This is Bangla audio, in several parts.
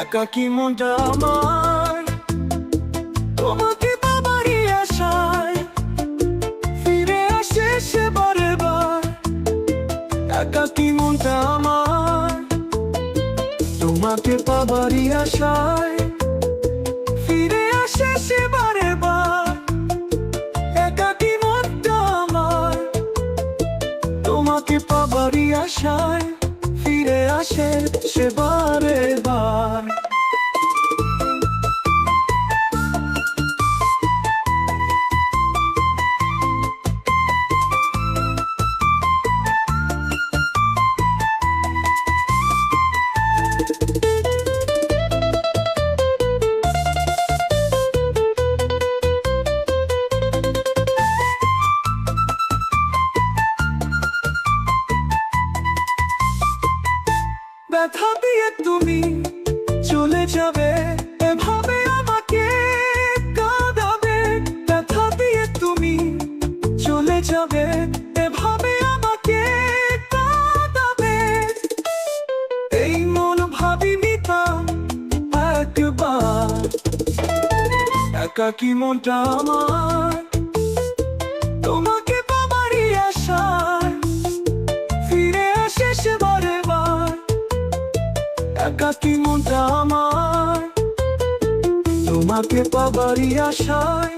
একাকি মনটা আমার? তোমাকে বাবারই আশায় ফিরে আসে সে বারে বার একাকি মনটা আমার? তোমাকে পাবারই আশায় আশায় ফিরে আসে সে বারে বার ব্যথা দিয়ে তুমি চলে যাবে, এভাবে আমাকে কাঁদাবে। ব্যথা দিয়ে তুমি চলে যাবে, এভাবে আমাকে কাঁদাবে। এই মন ভাবিনি তা একবার। একাকি মনটা আমার, তোমাকে একাকি মনটা আমার? তোমাকে পাবারই আশায়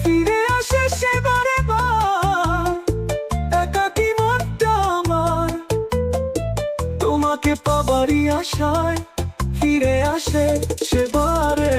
ফিরে আসে সে বারে একাকি মনটা আমার। তোমাকে পাবারই আশায় ফিরে আসে সে বারে।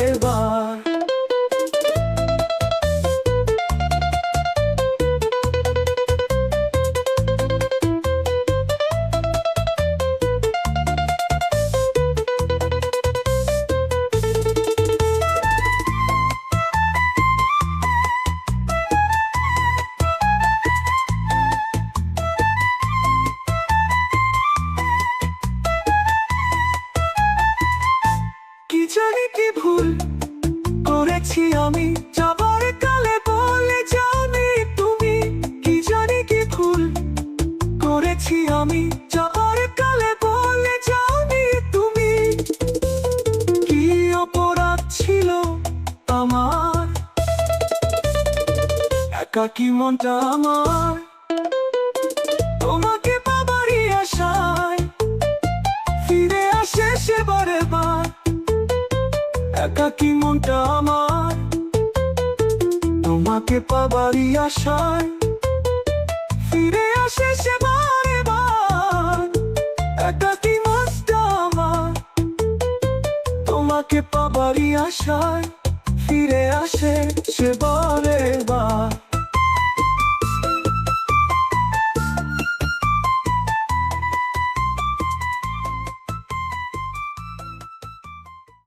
আমি যাবার কালে বলে যাওনি তুমি। কি অপরাধ ছিল আমার? একাকি মনটা আমার? তোমাকে পাবারই আশায়। ফিরে আসে সে বারে বার একাকি মনটা আমার? তোমাকে পাবারই আশায়। ফিরে আসে সে বারে বার তোমাকে পাবারই আশায় ফিরে আসে সে বার